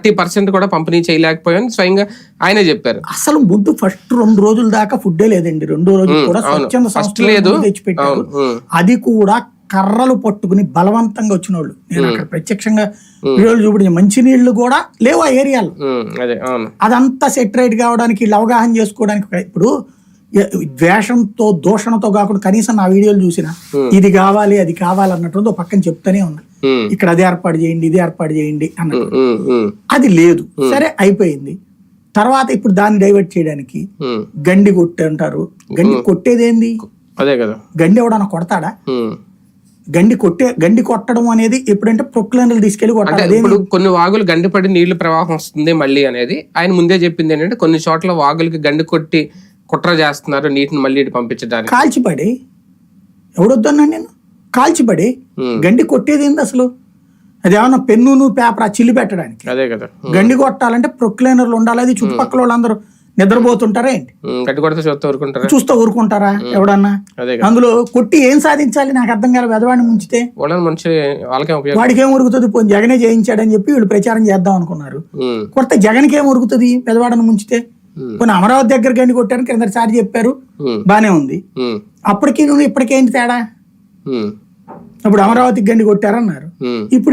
Thirty percent కూడా పంపిణీ చేయలేకపోయామని స్వయంగా ఆయనే చెప్పారు. అసలు ముందు ఫస్ట్ రెండు రోజుల దాకా ఫుడ్డే లేదండి. రెండో రోజు కూడా. స్వచ్ఛంద సంస్థలు. తెచ్చిపెట్టారు. అది కూడా కర్రలు పట్టుకుని బలవంతంగా వచ్చిన వాళ్ళు నేను అక్కడ ప్రత్యక్షంగా వీడియోలు చూపించిన మంచినీళ్ళు కూడా లేవు ఆ ఏరియాలో. అదంతా సెటరేట్ కావడానికి వీళ్ళు అవగాహన చేసుకోవడానికి ఇప్పుడు ద్వేషంతో దూషణతో కాకుండా కనీసం నా వీడియోలు చూసిన ఇది కావాలి అది కావాలి అన్నట్టు పక్కన చెప్తానే ఉన్నా. ఉమ్, ఇక్కడ అది ఏర్పాటు చేయండి ఇది ఏర్పాటు చేయండి అన్నట్టు. ఉమ్, ఉమ్, అది లేదు. సరే అయిపోయింది. తర్వాత ఇప్పుడు దాన్ని డైవర్ట్ చేయడానికి గండి కొట్టి అంటారు. గండి కొట్టేది ఏంది అదే కదా. గండి ఎవడన్నా కొడతాడా. గండి కొట్టే గండి కొట్టడం అనేది ఎప్పుడంటే ప్రొక్లైనర్లు తీసుకెళ్ళి కొట్టాలి. ఇప్పుడు కొన్ని వాగులు గండిపడి నీళ్ళు ప్రవాహం వస్తుంది మళ్ళీ అనేది ఆయన ముందే చెప్పింది ఏంటంటే కొన్ని చోట్ల వాగులకి గండి కొట్టి కుట్ర చేస్తున్నారు నీటిని మళ్ళీ ఇటు పంపించడానికి. కాల్చిపడి. ఎవడొద్దన్నాను నేను కాల్చిపడి. గండి కొట్టేది ఏంది అసలు? అదేమన్నా పెన్నును పేపర్ ఆ చిల్లు పెట్టడానికి? అదే కదా. గండి కొట్టాలంటే ప్రొక్లైనర్లు ఉండాలి అది చుట్టుపక్కల వాళ్ళందరూ. నిద్రపోతుంటారా ఏంటి? గట్టి కొడితే చూస్తే ఊరుకుంటారా? చూస్తూ ఊరుకుంటారా ఎవడన్నా? అందులో కొట్టి ఏం సాధించాలి? నాకు అర్థం కాదు వెదవాడిని ముంచితే? వాడికి ఏం ఉరుకుతుంది పోనీ జగనే జయించాడని చెప్పి వీళ్ళు ప్రచారం చేద్దాం అనుకున్నారు. కొడితే జగన్కి ఏం ఉరుకుతుంది పెదవాడని ముంచితే? కొన్ని అమరావతి దగ్గర గండి కొట్టారని కిందసారి చెప్పారు. ఉమ్, బానే ఉంది. ఉమ్, అప్పటికి నువ్వు ఇప్పటికేంటి తేడా? ఇప్పుడు అమరావతికి గండి కొట్టారన్నారు. ఇప్పుడు